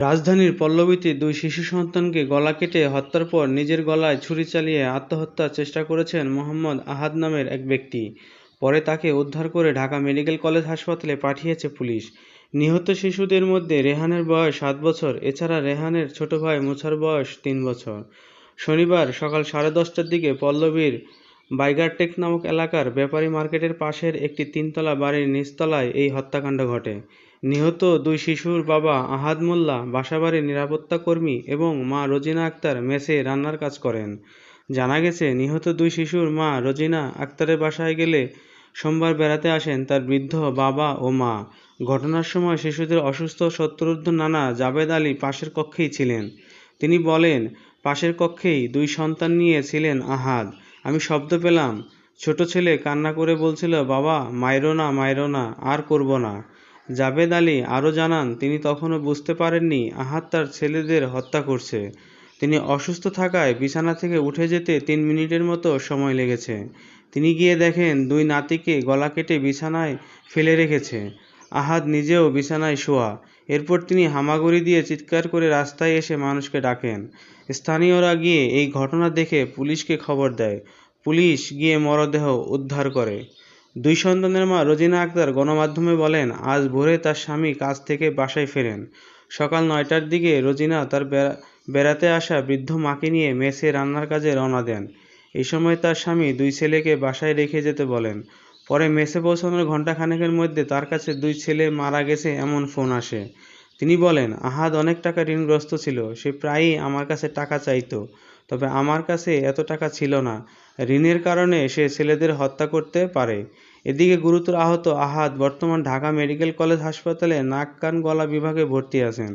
রাজধানীর পল্লবীতে দুই শিশু সন্তানকে গলা কেটে হত্যার পর নিজের গলায় ছুরি চালিয়ে আত্মহত্যার চেষ্টা করেছেন মোহাম্মদ আহাদ নামের এক ব্যক্তি। পরে তাকে উদ্ধার করে ঢাকা মেডিকেল কলেজ হাসপাতালে পাঠিয়েছে পুলিশ। নিহত শিশুদের মধ্যে রেহানের বয়স সাত বছর, এছাড়া রেহানের ছোট ভাই মুছার বয়স তিন বছর। শনিবার সকাল সাড়ে দশটার দিকে পল্লবীর বাইগারটেক নামক এলাকার ব্যাপারী মার্কেটের পাশের একটি তিনতলা বাড়ির নিচতলায় এই হত্যাকাণ্ড ঘটে। নিহত দুই শিশুর বাবা আহাদ মোল্লা, বাসাবাড়ির নিরাপত্তা কর্মী এবং মা রোজিনা আক্তার মেসে রান্নার কাজ করেন। জানা গেছে, নিহত দুই শিশুর মা রোজিনা আক্তারের বাসায় গেলে সোমবার বেড়াতে আসেন তার বৃদ্ধ বাবা ও মা। ঘটনার সময় শিশুদের অসুস্থ শত্রুদ্ধ নানা জাবেদ আলী পাশের কক্ষেই ছিলেন। তিনি বলেন, পাশের কক্ষেই দুই সন্তান নিয়ে ছিলেন আহাদ। আমি শব্দ পেলাম। ছোট ছেলে কান্না করে বলছিল, বাবা, মাইরো না মাইরো না, আর করব না। জাবেদ আলী আরও জানান, তিনি তখনও বুঝতে পারেননি আহাদ তার ছেলেদের হত্যা করছে। তিনি অসুস্থ থাকায় বিছানা থেকে উঠে যেতে তিন মিনিটের মতো সময় লেগেছে। তিনি গিয়ে দেখেন, দুই নাতিকে গলা কেটে বিছানায় ফেলে রেখেছে। আহাদ নিজেও বিছানায় শোয়া। এরপর তিনি হামাগুড়ি দিয়ে চিৎকার করে রাস্তায় এসে মানুষকে ডাকেন। স্থানীয়রা গিয়ে এই ঘটনা দেখে পুলিশকে খবর দেয়। পুলিশ গিয়ে মরদেহ উদ্ধার করে। দুই সন্তানের মা রোজিনা আক্তার গণমাধ্যমে বলেন, আজ ভোরে তার স্বামী কাজ থেকে বাসায় ফেরেন। সকাল নয়টার দিকে রোজিনা তার বেড়া- বেড়াতে আসা বৃদ্ধ মাকে নিয়ে মেসে রান্নার কাজে রওনা দেন। এই সময় তার স্বামী দুই ছেলেকে বাসায় রেখে যেতে বলেন। পরে মেসে পৌঁছানোর ঘণ্টাখানেকের মধ্যে তার কাছে দুই ছেলে মারা গেছে এমন ফোন আসে। তিনি বলেন, আহাদ অনেক টাকা ঋণগ্রস্ত ছিল, সে প্রায়ই আমার কাছে টাকা চাইতো, তবে আমার কাছে এত টাকা ছিল না। ঋণের কারণে সে ছেলেদের হত্যা করতে পারে। এদিকে গুরুতর আহত আহাদ বর্তমান ঢাকা মেডিকেল কলেজ হাসপাতালে নাক কান গলা বিভাগে ভর্তি আছেন।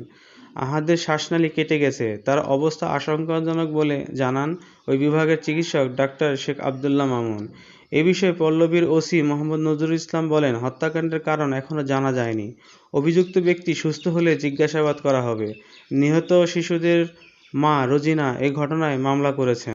আহাদের শ্বাসনালী কেটে গেছে। তার অবস্থা আশঙ্কাজনক বলে জানান ওই বিভাগের চিকিৎসক ডাক্তার শেখ আবদুল্লাহ মামুন। এ বিষয়ে পল্লবীর ওসি মোহাম্মদ নজরুল ইসলাম বলেন, হত্যাকাণ্ডের কারণ এখনও জানা যায়নি। অভিযুক্ত ব্যক্তি সুস্থ হলে জিজ্ঞাসাবাদ করা হবে। নিহত শিশুদের মা রোজিনা এ ঘটনায় মামলা করেছেন।